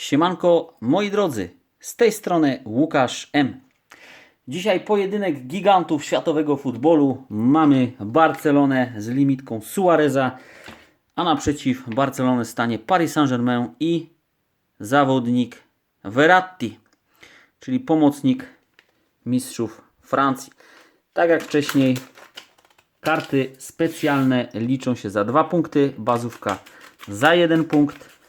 Siemanko, moi drodzy, z tej strony Łukasz M. Dzisiaj pojedynek gigantów światowego futbolu. Mamy Barcelonę z limitką Suareza, a naprzeciw Barcelony stanie Paris Saint-Germain i zawodnik Verratti, czyli pomocnik mistrzów Francji. Tak jak wcześniej, karty specjalne liczą się za dwa punkty, bazówka za jeden punkt.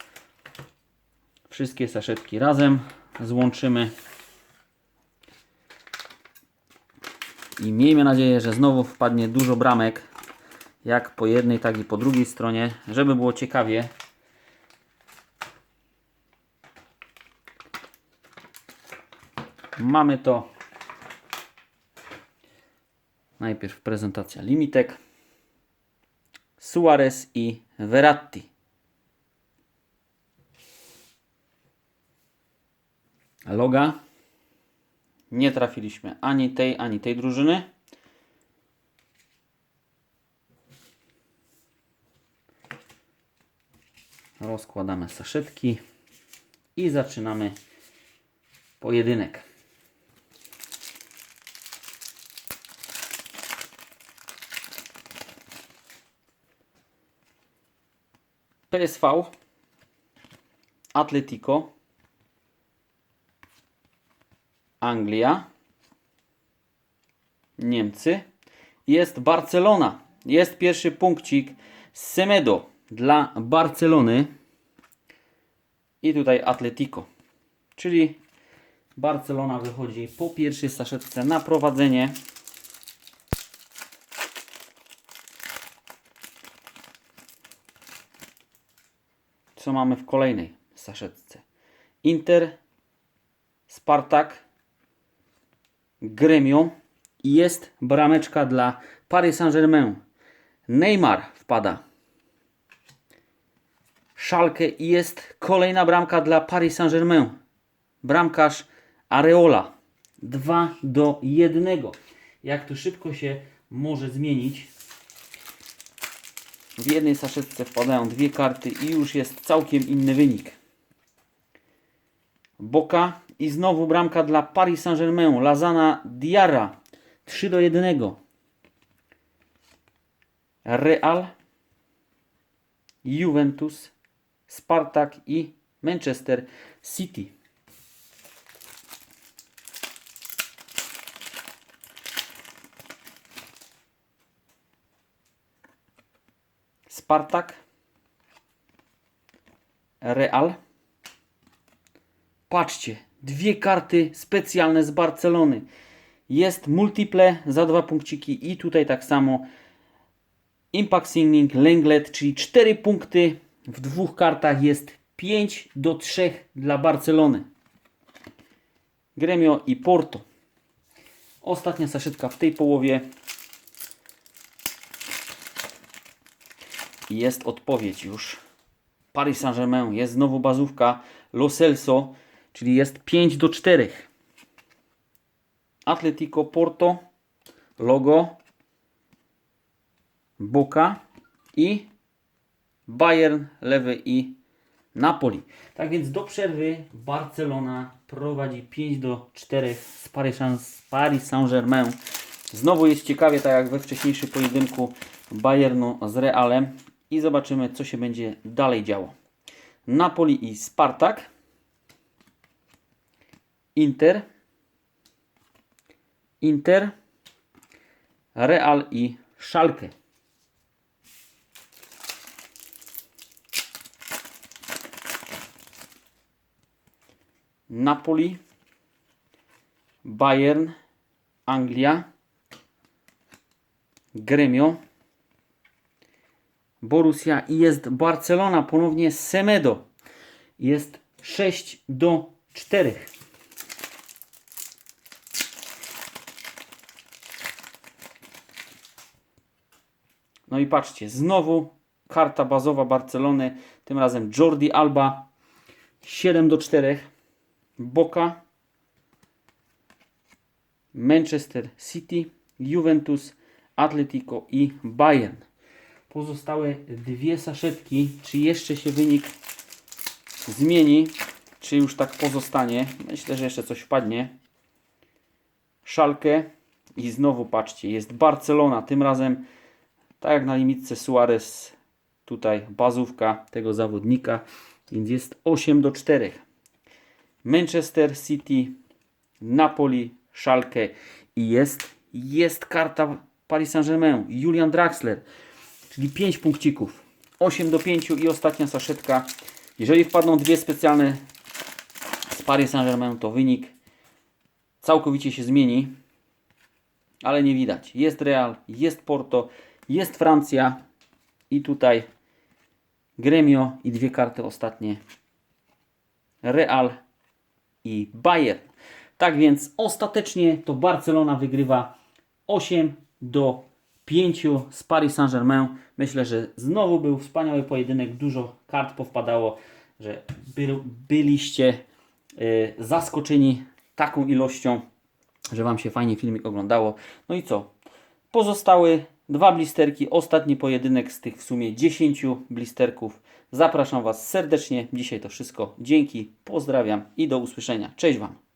Wszystkie saszetki razem złączymy. I miejmy nadzieję, że znowu wpadnie dużo bramek, jak po jednej, tak i po drugiej stronie, żeby było ciekawie. Mamy to. Najpierw prezentacja limitek. Suarez i Verratti. Loga. Nie trafiliśmy ani tej, ani tej drużyny. Rozkładamy saszetki i zaczynamy pojedynek. PSV Atletico Anglia, Niemcy, jest Barcelona. Jest pierwszy punkcik Semedo dla Barcelony i tutaj Atletico. Czyli Barcelona wychodzi po pierwszej saszetce na prowadzenie. Co mamy w kolejnej saszetce? Inter Spartak, Gremio i jest brameczka dla Paris Saint-Germain. Neymar wpada. Szalkę i jest kolejna bramka dla Paris Saint-Germain. Bramkarz Areola. 2 do 1. Jak to szybko się może zmienić. W jednej saszetce wpadają dwie karty i już jest całkiem inny wynik. Boka i znowu bramka dla Paris Saint-Germain. Lazana Diarra 3 do 1. Real, Juventus, Spartak i Manchester City. Spartak, Real. Patrzcie, dwie karty specjalne z Barcelony. Jest multiple za dwa punkciki i tutaj tak samo Impact Signing, Lenglet, czyli cztery punkty w dwóch kartach jest 5 do 3 dla Barcelony. Gremio i Porto. Ostatnia saszetka w tej połowie. Jest odpowiedź już. Paris Saint-Germain, jest znowu bazówka Lo Celso, czyli jest 5 do 4. Atletico Porto, logo, Boca i Bayern, lewy i Napoli. Tak więc do przerwy Barcelona prowadzi 5 do 4 z Paris Saint-Germain. Znowu jest ciekawie, tak jak we wcześniejszym pojedynku Bayernu z Realem. I zobaczymy, co się będzie dalej działo. Napoli i Spartak. Inter. Inter. Real i Schalke. Napoli, Bayern, Anglia, Gremio, Borussia i jest Barcelona, ponownie Semedo. Jest 6 do 4. No i patrzcie, znowu karta bazowa Barcelony, tym razem Jordi Alba 7 do 4. Boca, Manchester City, Juventus, Atletico i Bayern. Pozostałe dwie saszetki. Czy jeszcze się wynik zmieni? czy już tak pozostanie. Myślę, że jeszcze coś wpadnie. Szalkę i znowu patrzcie, jest Barcelona. Tym razem, tak jak na limitce Suarez, tutaj bazówka tego zawodnika, więc jest 8 do 4. Manchester City, Napoli, Szalkę i jest, jest karta Paris Saint-Germain, Julian Draxler, czyli 5 punkcików. 8 do 5 i ostatnia saszetka. Jeżeli wpadną dwie specjalne z Paris Saint-Germain, to wynik całkowicie się zmieni, ale nie widać. Jest Real, jest Porto, jest Francja i tutaj Gremio i dwie karty ostatnie Real i Bayern. Tak więc ostatecznie to Barcelona wygrywa 8 do 5 z Paris Saint-Germain. Myślę, że znowu był wspaniały pojedynek. Dużo kart powpadało, że by, byliście y, zaskoczeni taką ilością, że Wam się fajnie filmik oglądało. No i co? Pozostały dwa blisterki, ostatni pojedynek z tych w sumie 10 blisterków. Zapraszam Was serdecznie. Dzisiaj to wszystko. Dzięki, pozdrawiam i do usłyszenia. Cześć Wam.